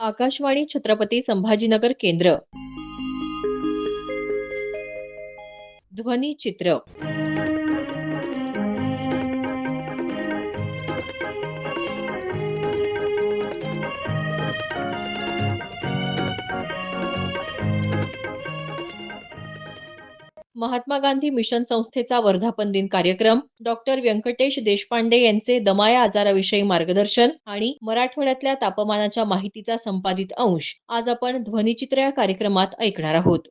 आकाशवाणी छत्रपती संभाजीनगर केंद्र. ध्वनी चित्र महात्मा गांधी मिशन संस्थेचा वर्धापन दिन कार्यक्रम. डॉक्टर व्यंकटेश देशपांडे यांचे दमाया आजाराविषयी मार्गदर्शन आणि मराठवाड्यातल्या तापमानाच्या माहितीचा संपादित अंश. आज आपण ध्वनिचित्र या कार्यक्रमात ऐकणार आहोत.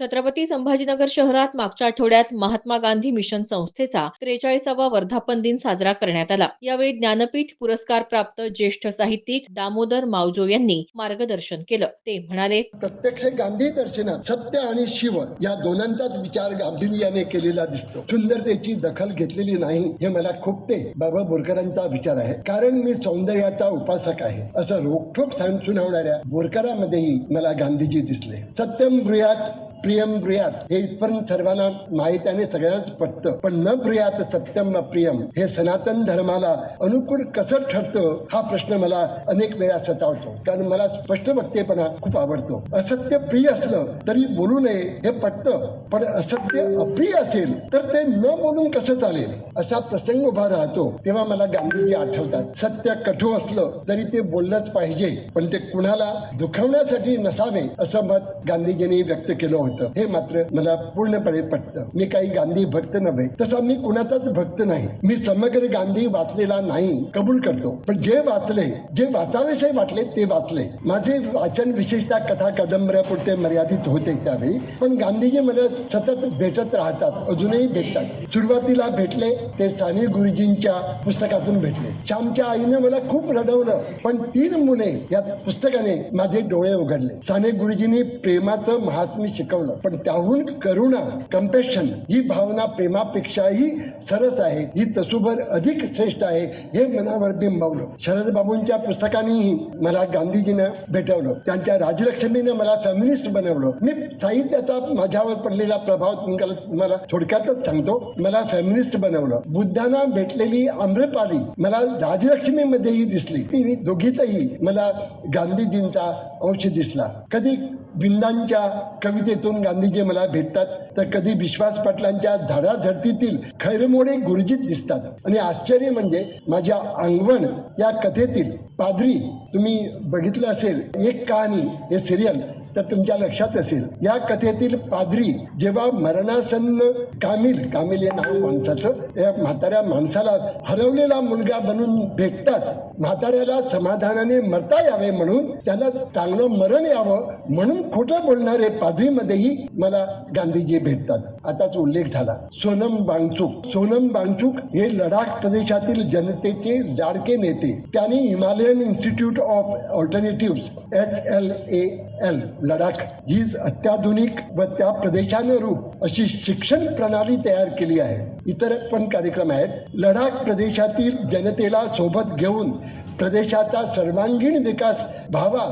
छत्रपती संभाजीनगर शहरात मागच्या आठवड्यात महात्मा गांधी मिशन संस्थेचा त्रेचाळीसावा वर्धापन दिन साजरा करण्यात आला. यावेळी ज्ञानपीठ पुरस्कार प्राप्त ज्येष्ठ साहित्यिक दामोदर मावजो यांनी मार्गदर्शन केलं. ते म्हणाले प्रत्यक्ष गांधी दर्शनात सत्य आणि शिव या दोनांचाच विचार गांधींनी केलेला दिसतो. सुंदरतेची दखल घेतलेली नाही हे मला खूप ते बाबा बोरकरांचा विचार आहे. कारण मी सौंदर्याचा उपासक आहे. असं रोखोक सांग सुनावणाऱ्या बोरकरांमध्येही मला गांधीजी दिसले. सत्यम गृहात प्रियम प्रियात हे इथपर्यंत सर्वांना माहीत आणि सगळ्यांनाच पटतं. पण न प्रियात सत्यम अप्रियम हे सनातन धर्माला अनुकूल कसं ठरतं हा प्रश्न मला अनेक वेळा सतावतो. कारण मला स्पष्ट वक्तेपणा खूप आवडतो. असत्य प्रिय असलं तरी बोलू नये हे पटतं. पण असत्य अप्रिय असेल तर ते न बोलून कसं चालेल? असा प्रसंग उभा राहतो तेव्हा मला गांधीजी आठवतात. सत्य कठोर असलं तरी ते बोललंच पाहिजे पण ते कुणाला दुखवण्यासाठी नसावे असं मत गांधीजींनी व्यक्त केलं होतं. हे मात्र मला पूर्णपणे पटतं. मी काही गांधी भक्त नव्हे तसा मी कुणाचाच भक्त नाही. मी समग्र गांधी वाचलेला नाही कबूल करतो. पण जे वाचले जे वाचावेसे वाटले ते वाचले. माझे वाचन विशेषतः कथा कादंबऱ्यापुरते मर्यादित होते त्यावेळी. पण गांधीजी मला सतत भेटत राहतात अजूनही भेटतात. सुरुवातीला भेटले ते साने गुरुजींच्या पुस्तकातून भेटले. श्यामच्या आईने मला खूप रडवलं पण तीन मुले या पुस्तकाने माझे डोळे उघडले. साने गुरुजींनी प्रेमाचं महात्म्य शिकवलं. पण त्याहून करुणा कंपेशन ही भावना प्रेमापेक्षाही सरस आहे. ही तसूभर अधिक श्रेष्ठ आहे हे मनावर बिंबवलं. शरद बाबूंच्या पुस्तकानेही मला गांधीजीनं भेटवलं. त्यांच्या राजलक्ष्मीनं मला फेमिनिस्ट बनवलं. मी साहित्याचा माझ्यावर पडलेला प्रभाव तुम्हाला तुम्हाला थोडक्यातच सांगतो. मला फेमिनिस्ट बनवलं. बुद्धांना भेटलेली आम्रपाली मला राजलक्ष्मीमध्येही दिसली. ती दोघीतही मला गांधीजींचा अंश दिसला. कधी बिंदांच्या कवितेत कवितेतून गांधीजी मला भेटतात तर कधी विश्वास पाटलांच्या झाडाझडतीतील खैरमोडे गुरुजीत दिसतात. आणि आश्चर्य म्हणजे माझ्या अंगवण या कथेतील पादरी तुम्ही बघितलं असेल एक कहाणी हे सिरियल तर तुमच्या लक्षात असेल. या कथेतील पादरी जेव्हा मरणासन्न कामिल कामिल हे नाव माणसाचं या म्हाताऱ्या माणसाला हरवलेला मुलगा बनून भेटतात म्हाताऱ्याला समाधानाने मरता यावे म्हणून त्याला चांगलं मरण यावं म्हणून खोटं बोलणारे पादरीमध्येही मला गांधीजी भेटतात. आताच उल्लेख झाला. सोनम बांगचूक. सोनम बांगचूक हे लडाख प्रदेशातील जनतेचे लाडके नेते. त्यांनी Himalayan institute of alternative H L A L Ladakh. ही अत्याधुनिक व त्या प्रदेशानुरूप अशी शिक्षण प्रणाली तयार केली आहे. इतर पण कार्यक्रम आहेत. लडाख प्रदेशातील जनतेला सोबत घेऊन प्रदेशाचा सर्वांगीण विकास व्हावा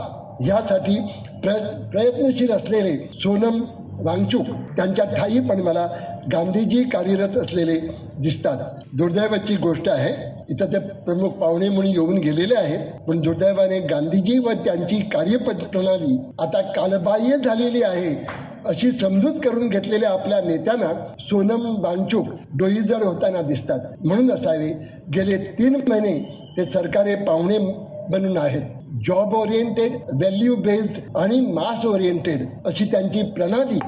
यासाठी प्र प्रयत्नशील असलेले सोनम वांगचूक त्यांच्या ठाई पण मला गांधीजी कार्यरत असलेले दिसतात. दुर्दैवाची गोष्ट आहे इथं ते प्रमुख पाहुणे म्हणून येऊन गेलेले आहेत पण दुर्दैवाने गांधीजी व त्यांची कार्यप्रणाली आता कालबाह्य झालेली आहे अशी समजूत करून घेतलेल्या आपल्या नेत्यांना सोनम वांगचूक डोईजड होताना दिसतात. म्हणून असावे गेले तीन महिने ते सरकारी पाहुणे बनून आहेत. जॉब ओरिएंटेड व्हॅल्यू बेस्ड आणि मास ओरिएंटेड अशी त्यांची प्रणाली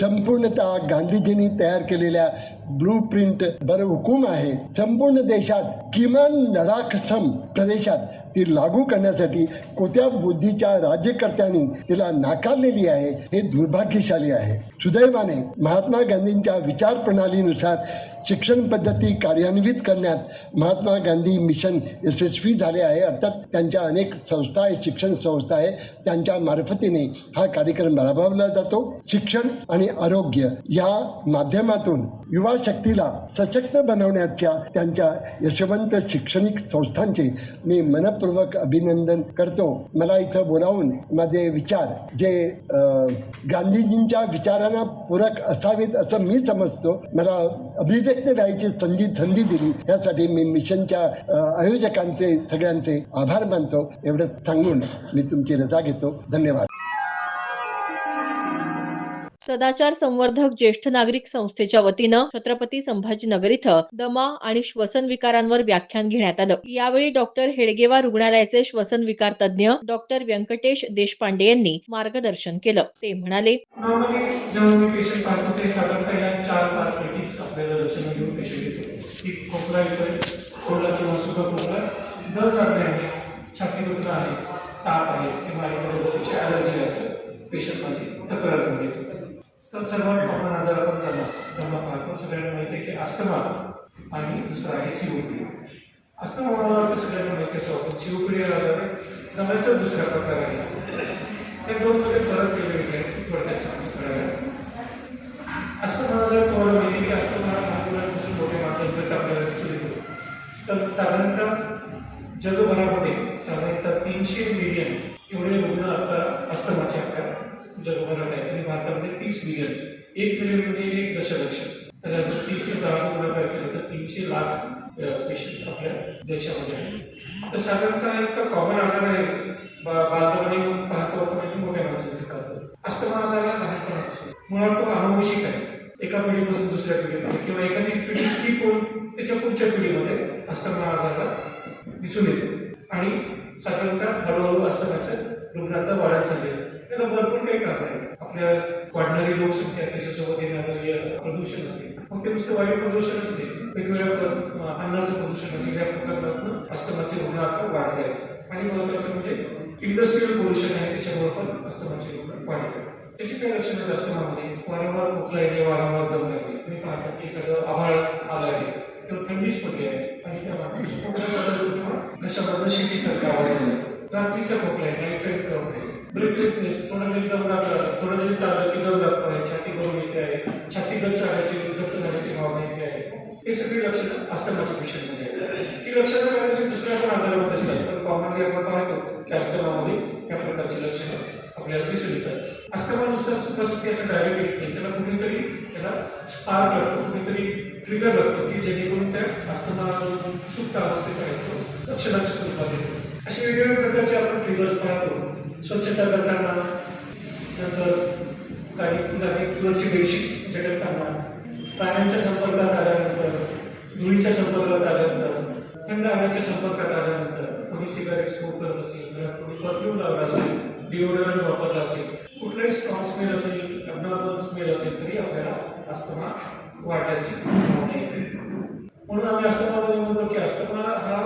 संपूर्णतः गांधीजींनी तयार केलेल्या ब्लू प्रिंट बर हुकूम आहे. संपूर्ण देशात किमान लडाख सम प्रदेशात ती लागू करण्यासाठी कोत्या बुद्धीच्या राज्यकर्त्यांनी तिला नाकारलेली आहे. हे दुर्भाग्यशाली आहे. सुदैवाने महात्मा गांधींच्या विचार प्रणालीनुसार शिक्षण पद्धती कार्यान्वित करण्यात महात्मा गांधी मिशन यशस्वी झाले आहे. अर्थात त्यांच्या अनेक संस्था आहे शिक्षण संस्था आहे त्यांच्या मार्फतीने हा कार्यक्रम राबवला जातो. शिक्षण आणि आरोग्य या माध्यमातून युवा शक्तीला सशक्त बनवण्याच्या त्यांच्या यशवंत शैक्षणिक संस्थांचे मी मनपूर्वक अभिनंदन करतो. मला इथं बोलावून माझे विचार जे गांधीजींच्या विचारांना पूरक असावेत असं मी समजतो. मला अभिजित उद्विग्न राहायची संधी संधी दिली. यासाठी मी मिशनच्या आयोजकांचे सगळ्यांचे आभार मानतो. एवढं सांगून मी तुमची रजा घेतो. धन्यवाद. सदाचार संवर्धक ज्येष्ठ नागरिक संस्थेच्या वतीनं छत्रपती संभाजीनगर इथं दमा आणि श्वसन विकारांवर व्याख्यान घेण्यात आलं. यावेळी डॉक्टर हेडगेवा रुग्णालयाचे श्वसन विकार तज्ज्ञ डॉक्टर व्यंकटेश देशपांडे यांनी मार्गदर्शन केलं. ते म्हणाले नॉर्मली आहे ताप आहे किंवा एखाद्या गोष्टीची ॲलर्जी असेल पेशंटमध्ये तक्रार करून येतो तर सर्वात कॉमन आजार आपण त्यांना दमा पाहतो सगळ्यांना माहिती आहे की अस्थमा आणि दुसरा आहे सीओपी अस्थमा मला सगळ्यांना माहिती असं आपण सीओपी आजार आहे. दम्याचा दुसरा प्रकार आहे. त्या दोन मध्ये फरक केले आहे थोडक्यात सांगतो असं मला जर तुम्हाला माहिती की अस्थमा मला नागपुरापासून मोठ्या माणसांपर्यंत आपल्याला दिसून येतो. तर साधारणतः जगभरामध्ये साधारणतः तीनशे मिलियन एवढे रुग्ण आता अस्तमाचे आपल्या जगभरात आहेत भारतामध्ये तीस मिलियन एक मिलियन म्हणजे एक दशलक्ष. तर याचं तीस ते दहा गुणाकार केलं तर तीनशे लाख पेशंट आपल्या देशामध्ये आहेत. तर साधारणतः इतका कॉमन आजार आहे. बालपणी पाहतो आपण म्हणजे मोठ्या माणसांमध्ये पाहतो. अस्थमा आजार हा लहानपणापासून. मुळात तो अनुवंशिक आहे. एका पिढीपासून दुसऱ्या पिढीमध्ये किंवा एखादी पिढी स्किप होऊन त्याच्या पुढच्या पिढीमध्ये अस्थमा आजार दिसून येतो. आणि साधारणतः हळूहळू अस्थमाचं रुग्णांना वाढत चालले त्याला भरपूर काही कारण आहे. आपल्या वाढणारी लोकसंख्या त्याच्यासोबत येणारं प्रदूषण असेल मग ते नुसतं वायू प्रदूषणच नाही. वेगवेगळ्या अन्नाचं प्रदूषण असेल या प्रकारातून अस्थमाचे रुग्ण आता वाढत आहेत आणि महत्वाचं म्हणजे इंडस्ट्रियल पोल्युशन आहे त्याच्यामुळे पण अस्थमाचे रुग्ण वाढत आहेत त्याची काय लक्षणं जास्त मागणी वारंवार खोकला येणे वारंवार दम लागणे. तुम्ही पाहता की एखादं आभाळ आला आहे. किंवा थंडीच पडली आहे. आणि त्या माणसाची किंवा घशामधनं शिटीसारखा आवाज येणे रात्रीचा खोकला आहे नाईट टाईम खोकला आहे ब्रेथलेसनेस थोडं जरी दम लागला थोडं जरी चाललं की दम लागतो आहे छाती भरून येते आहे छाती गच्च आल्याची गच्च झाल्याची भावना येते आहे हे सगळी लक्षणं अस्थमाच्या पेशंटमध्ये आहेत ही लक्षणं करायची दुसऱ्या पण आजारामध्ये असतात पण कॉमनली आपण पाहतो की अस्थमामध्ये या प्रकारची लक्षणं आपल्याला दिसून येतात अस्थमा नुसतं सुखासुखी असं डायरेक्ट येत नाही त्याला कुठेतरी त्याला स्पार्क लागतो कुठेतरी ट्रिगर लागतो की जेणेकरून त्या अस्थमा सुप्त अवस्थेत आहे तो लक्षणाच्या स्वरूपात येतो असे वेगवेगळ्या प्रकारचे आपण ट्रिगर्स पाहतो स्वच्छता करताना नंतर गाडी गाडी किंवाची बेडशीट झटकताना प्राण्यांच्या संपर्कात आल्यानंतर धुळीच्या संपर्कात आल्यानंतर थंड हवेच्या संपर्कात आल्यानंतर कोणी सिगारेट स्मोक करत असेल किंवा कोणी परफ्यूम लावला असेल डिओडरंट वापरला असेल कुठलाही स्ट्रॉंग स्मेल असेल अबनॉर्मल स्मेल असेल तरी आपल्याला अस्थमा वाटायची. भावना येते म्हणून आम्ही अस्थमामध्ये म्हणतो की अस्थमा हा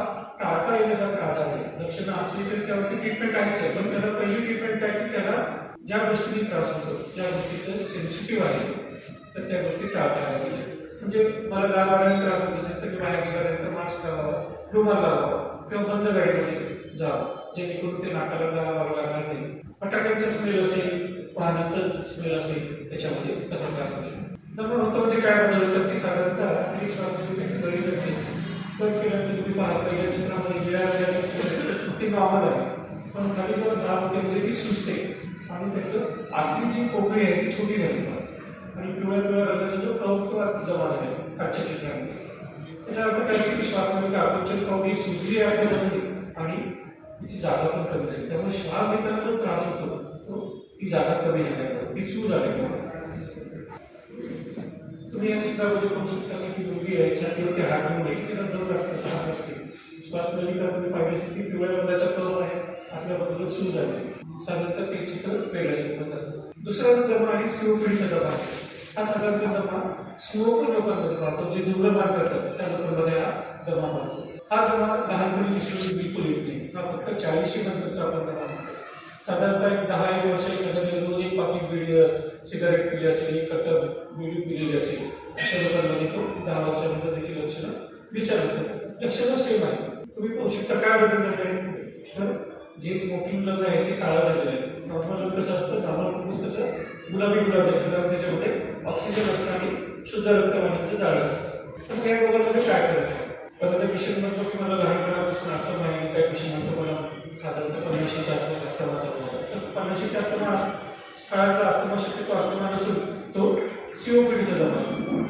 टाळता येण्यासारखा आजार आहे. लक्षणं असली तरी त्यावरती ट्रीटमेंट आहेच आहे. पण त्याला पहिली ट्रीटमेंट काय की त्याला ज्या गोष्टीने त्रास होतो ज्या गोष्टीचं सेन्सिटिव्ह आहे. तर त्या गोष्टी टाळता आल्या पाहिजे. म्हणजे मला गार वाढायला त्रास होत असेल तर मी बाहेर गेल्यानंतर मास्क लावावा रुमाल लावावा किंवा बंद गाडीमध्ये जावं जेणेकरून ते नाकाला गार लागणार नाही. फटाक्यांचा स्मेल असेल वाहनाचं स्मेल असेल त्याच्यामध्ये कसा त्रास होऊ शकतो. नंबर होतं म्हणजे काय बदल तर की साधारणतः एक श्वास बरीच पण केल्यानंतर तुम्ही पहा पहिल्या चित्रामध्ये नॉर्मल आहे. पण खाली जर दहा होते ती सुचते आणि त्याचं आतली जी पोकळी आहे ती छोटी झाली आणि पिवळ्या पिवळ्या रंगाचा जो कव तो जमा झाला खालच्या चित्रामध्ये. त्याचा अर्थ काय की श्वासमध्ये कापूरच्या कवडी सुजली आहे आणि तिची जागा पण कमी झाली. त्यामुळे श्वास घेताना जो त्रास होतो तो ती जागा कमी झाल्यामुळे ती सूज आल्यामुळे तुम्ही या चित्रामध्ये पाहू शकता की ती मुलगी आहे छातीवरती हात घेऊन आहे किती नंतर हात असते. श्वास नलिका पाहिजे असेल की पिवळ्या रंगाचा कव आहे. आपल्या बाजूला सूज आहे साधारणतः ते चित्र वेगळ्या स्वरूपात असतं दुसरा दमा आहे सीओपीडीचा दमा हा साधारणतः दमा स्मोकर लोकांमध्ये पाहतो जे धूम्रपान करतात त्या लोकांमध्ये हा दमा पाहतो हा दमा लहानपणी दिसून बिलकुल येत नाही. हा फक्त चाळीसशे नंतरचा आपण दमा साधारणतः एक दहा एक वर्ष एखाद्या रोज एक पाकिट बिडी सिगारेट पिली असेल एक कट्टर म्हणजे बिडी केलेली असेल. अशा लोकांमध्ये तो दहा वर्षानंतर त्याची लक्षणं दिसायला लागतात लक्षणं सेम आहे तुम्ही पाहू शकता काय बदल झाले तर जे स्मोकिंग लग्न आहे ते काळा झालेलं आहे. नॉर्मल लग्न कसं असतं? नॉर्मल लग्न कसं? गुलाबी गुलाबी असतं. कारण त्याच्यामध्ये ऑक्सिजन असतं आणि शुद्ध रक्तवाहिनीचं जाळं असतं. तर त्या लोकांमध्ये काय करत परत ते पेशंट म्हणतो की मला लहानपणापासून असतं नाही काही पेशंट म्हणतो मला साधारणतः पन्नाशीच्या आसपास अस्थमा चालू झाला तर पन्नाशीच्या अस्थमा काळातला अस्थमा शक्यतो अस्थमा नसून तो सीओपीडीचा दमा असतो.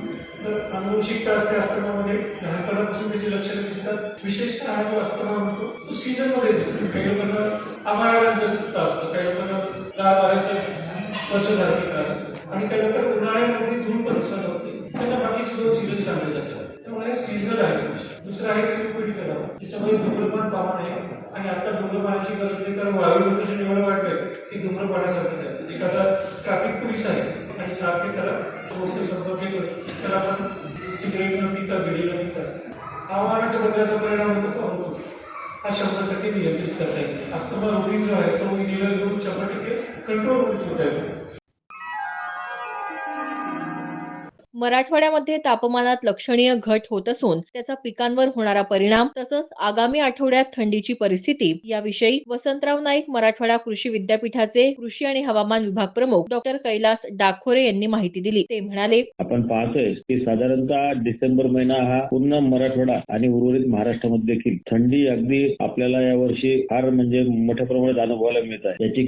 तर अनुवंशिकता असते अस्थमामध्ये लहानपणापासून त्याची लक्षणं दिसतात. विशेषतः हा जो अस्थमा म्हणतो तो सीझनमध्ये दिसतो. काही लोकांना आमारानंतर सुद्धा असतो. काही लोकांना गाळ वाऱ्याचे स्पर्शासारखे त्रास होतो आणि काही लोकांना उन्हाळ्यामध्ये धूळ पण सहन होते. त्यांना बाकीचे दोन सीझन चांगले जातात त्यामुळे सीझनल आहे दुसरं आहे सिरपिडीचं नाव त्याच्यामध्ये धूम्रपान पाहून आहे. आणि आजकाल धूम्रपानाची गरज नाही. कारण वायू प्रदूषण एवढं वाढलंय की धूम्रपानासारखंच आहे. एखादा ट्रॅफिक पोलीस आहे. आणि सारखे त्याला रोडचे संपर्क येतो त्याला आपण सिगरेट न पिता बिडी न पिता. हवामानाच्या बदलाचा परिणाम होतो हा शंभर टक्के नियंत्रित करता येईल अस्थमा रोगी जो आहे तो निलर घेऊन शंभर टक्के कंट्रोल करून मराठवाड्यामध्ये तापमानात लक्षणीय घट होत असून त्याचा पिकांवर होणारा परिणाम तसंच आगामी आठवड्यात थंडीची परिस्थिती याविषयी वसंतराव नाईक मराठवाडा कृषी विद्यापीठाचे कृषी आणि हवामान विभाग प्रमुख डॉक्टर कैलास डाखोरे यांनी माहिती दिली. ते म्हणाले आपण पाहतोय की साधारणतः डिसेंबर महिना हा पूर्ण मराठवाडा आणि उर्वरित महाराष्ट्रामध्ये देखील थंडी अगदी आपल्याला यावर्षी फार म्हणजे मोठ्या प्रमाणात अनुभवायला मिळत आहे. याची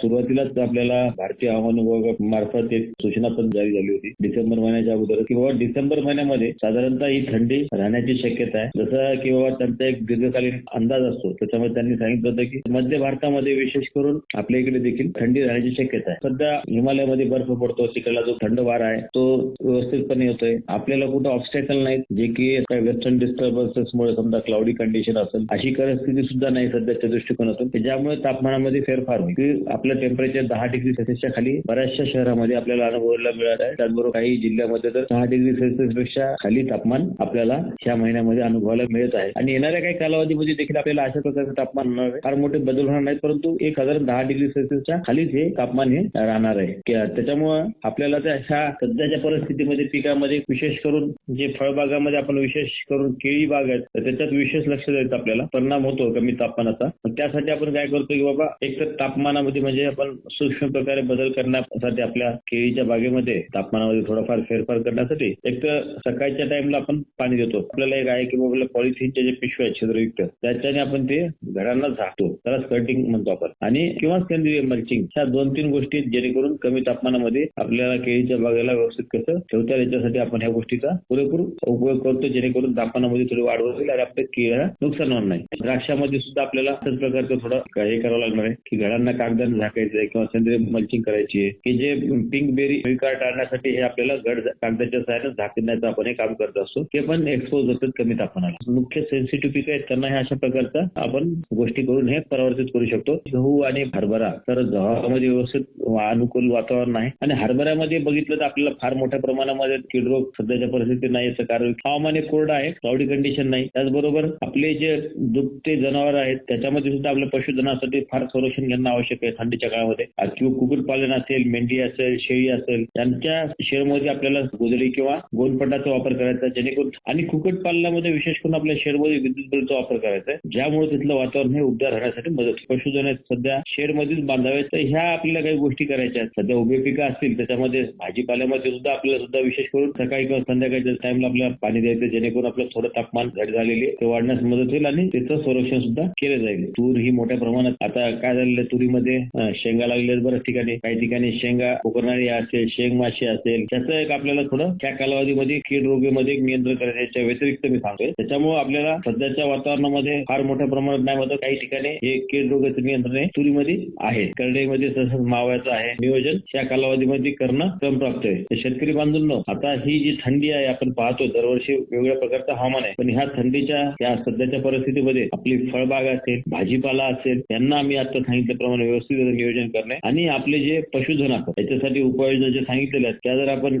सुरुवातीलाच आपल्याला भारतीय हवामान विभागामार्फत एक सूचना पण जारी झाली होती. डिसेंबर महिन्याच्या अगोदर किंवा डिसेंबर महिन्यामध्ये साधारणतः ही थंडी राहण्याची शक्यता आहे. जसं की बाबा त्यांचा एक दीर्घकालीन अंदाज असतो. त्याच्यामध्ये त्यांनी सांगितलं होतं की मध्य भारतामध्ये विशेष करून आपल्या इकडे देखील थंडी राहण्याची शक्यता आहे. सध्या हिमालयामध्ये बर्फ पडतो. तिकडला जो थंड वारा आहे तो व्यवस्थितपणे येतोय. आपल्याला कुठं ऑब्स्टॅकल नाहीत. जे की वेस्टर्न डिस्टर्बन्सेसमुळे समजा क्लाउडी कंडिशन असेल अशी परिस्थिती सुद्धा नाही सध्याच्या दृष्टिकोनातून. ज्यामुळे तापमानामध्ये फेरफार होईल. की आपलं टेम्परेचर दहा डिग्री सेल्सिअसच्या खाली बऱ्याचशा शहरामध्ये आपल्याला अनुभवायला मिळत आहे. त्याचबरोबर काही जिल्ह्यामध्ये तर सहा डिग्री सेल्सिअसपेक्षा खाली तापमान आपल्याला ह्या महिन्यामध्ये अनुभवायला मिळत आहे. आणि येणाऱ्या काही कालावधीमध्ये देखील आपल्याला अशा प्रकारचं तापमान होणार फार मोठे बदल होणार नाहीत परंतु एक हजार दहा डिग्री सेल्सिअसच्या खालीच हे तापमान हे राहणार आहे. त्याच्यामुळं आपल्याला त्या ह्या सध्याच्या परिस्थितीमध्ये पिकामध्ये विशेष करून जे फळबागामध्ये आपण विशेष करून केळी बाग आहेत तर त्याच्यात विशेष लक्ष द्यायचं आपल्याला परिणाम होतो कमी तापमानाचा. त्यासाठी आपण काय करतो की बाबा एक तर तापमानामध्ये म्हणजे आपण सूक्ष्म प्रकारे बदल करण्यासाठी आपल्या केळीच्या बागेमध्ये तापमानामध्ये थोडाफार फेरफार करण्यासाठी एक तर सकाळच्या टाइमला आपण पाणी देतो. आपल्याला एक आहे की बाबा पॉलिथिनच्या जे पिशव्या आहेत छिद्रयुक्त त्याच्याने आपण ते घरांना झाकतो. त्याला स्कर्टिंग म्हणतो आपण. आणि किंवा सेंद्रिय मल्चिंग ह्या दोन तीन गोष्टी आहेत जेणेकरून कमी तापमानामध्ये आपल्याला केळीच्या बागेला व्यवस्थित कसं ठेवता याच्यासाठी आपण ह्या गोष्टीचा पुरेपूर उपयोग करतो जेणेकरून तापमानामध्ये थोडी वाढ होईल आणि आपल्या केळीला नुकसान होणार नाही. द्राक्षामध्ये सुद्धा आपल्याला अशाच प्रकारचं थोडं हे करावं लागणार आहे की घरांना कागदाने झाकायचं आहे किंवा सेंद्रिय मल्चिंग करायची आहे की जे पिंक बेरी विकार टाळण्यासाठी हे आपल्याला घड कागदाच्या सहाय्याने झाकण्याचं आपण हे काम करत असतो. ते पण एक्सपोज होतात कमी तापमानाला. मुख्य सेन्सिटिव्ह पीक आहेत त्यांना ह्या अशा प्रकारचा आपण गोष्टी करून हे परावर्तित करू शकतो. गहू आणि हरभरा तर गव्हामध्ये व्यवस्थित अनुकूल वातावरण आहे आणि हरभऱ्यामध्ये बघितलं तर आपल्याला फार मोठ्या प्रमाणामध्ये कीड रोग सध्याच्या परिस्थितीत नाही याचं कारण हवामान हे कोरडं आहे क्लाउडी कंडिशन नाही. त्याचबरोबर आपले जे दुभते जनावर आहेत त्याच्यामध्ये सुद्धा आपल्या पशुधनासाठी फार संरक्षण घेणं आवश्यक आहे थंडीच्या काळामध्ये. किंवा कुक्कुटपालन असेल मेंढी असेल शेळी असेल त्यांच्या शेळमध्ये आपल्याला गोधडी किंवा गोलपटाचा वापर करायचा जेणेकरून आणि कुक्कुटपालनामध्ये विशेष करून आपल्या शेडमध्ये विद्युत बल्बचा वापर करायचा आहे. ज्यामुळे तिथलं वातावरण हे उबदार राहण्यासाठी मदत पशुधन आहेत सध्या शेडमध्येच बांधावे तर ह्या आपल्याला काही गोष्टी करायच्या आहेत. सध्या उभे पिकं असतील त्याच्यामध्ये भाजीपाल्यामध्ये सुद्धा आपल्याला सुद्धा विशेष करून सकाळी किंवा संध्याकाळच्या टाइमला आपल्याला पाणी द्यायचं जेणेकरून आपलं थोडं तापमान घट झालेली ते वाढण्यास मदत होईल आणि त्याचं संरक्षण सुद्धा केलं जाईल. तूर ही मोठ्या प्रमाणात आता काय झालेलं तुरीमध्ये शेंगा लागलेल्या बऱ्याच ठिकाणी. काही ठिकाणी शेंगा कोकणारी असेल शेंग माशी असेल त्याचं एक आपल्याला थोडं त्या कालावधीमध्ये कीड रोगीमध्ये नियंत्रण करण्याच्या याच्या व्यतिरिक्त मी सांगतोय. त्याच्यामुळे आपल्याला सध्याच्या वातावरणामध्ये फार मोठ्या प्रमाणात नाही होतं. काही ठिकाणी हे कीड रोगाचं नियंत्रण तुरीमध्ये आहे. करडईमध्ये तसंच माव्याचं आहे. नियोजन या कालावधीमध्ये करणं क्रमप्राप्त आहे. शेतकरी बांधूंनो आता ही जी थंडी आहे आपण पाहतो दरवर्षी वेगवेगळ्या प्रकारचं हवामान आहे. पण ह्या थंडीच्या या सध्याच्या परिस्थितीमध्ये आपली फळबाग असेल भाजीपाला असेल त्यांना आम्ही आता सांगितल्याप्रमाणे व्यवस्थित नियोजन करणे आणि आपले जे पशुधन असतात त्याच्यासाठी उपाययोजना जे सांगितलेल्या आहेत त्या जर आपण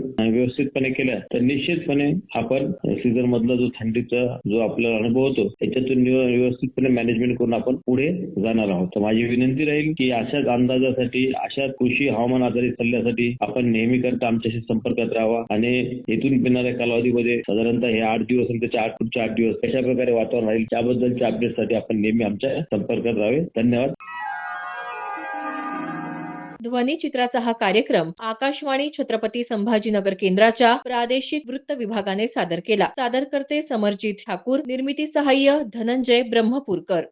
व्यवस्थितपणे केल्या तर निश्चितपणे आपण सीझन मधला जो थंडीचा जो आपल्याला अनुभव होतो त्याच्यातून व्यवस्थितपणे मॅनेजमेंट करून आपण पुढे जाणार आहोत. तर माझी विनंती राहील की अशाच अंदाजासाठी अशा कृषी हवामान आधारित सल्ल्यासाठी आपण नेहमी करता आमच्याशी संपर्कात राहावा. आणि इथून येणाऱ्या कालावधीमध्ये साधारणतः हे आठ दिवस आणि त्याच्या आठ पुढचे आठ दिवस कशा प्रकारे वातावरण राहील त्याबद्दलच्या अपडेटसाठी आपण नेहमी आमच्या संपर्कात राहावे. धन्यवाद. ध्वनी चित्राचा हा कार्यक्रम आकाशवाणी छत्रपती संभाजीनगर केंद्राच्या प्रादेशिक वृत्त विभागाने सादर केला. सादरकर्ते समरजीत समरजित ठाकूर निर्मिती सहाय्य धनंजय ब्रह्मपूरकर.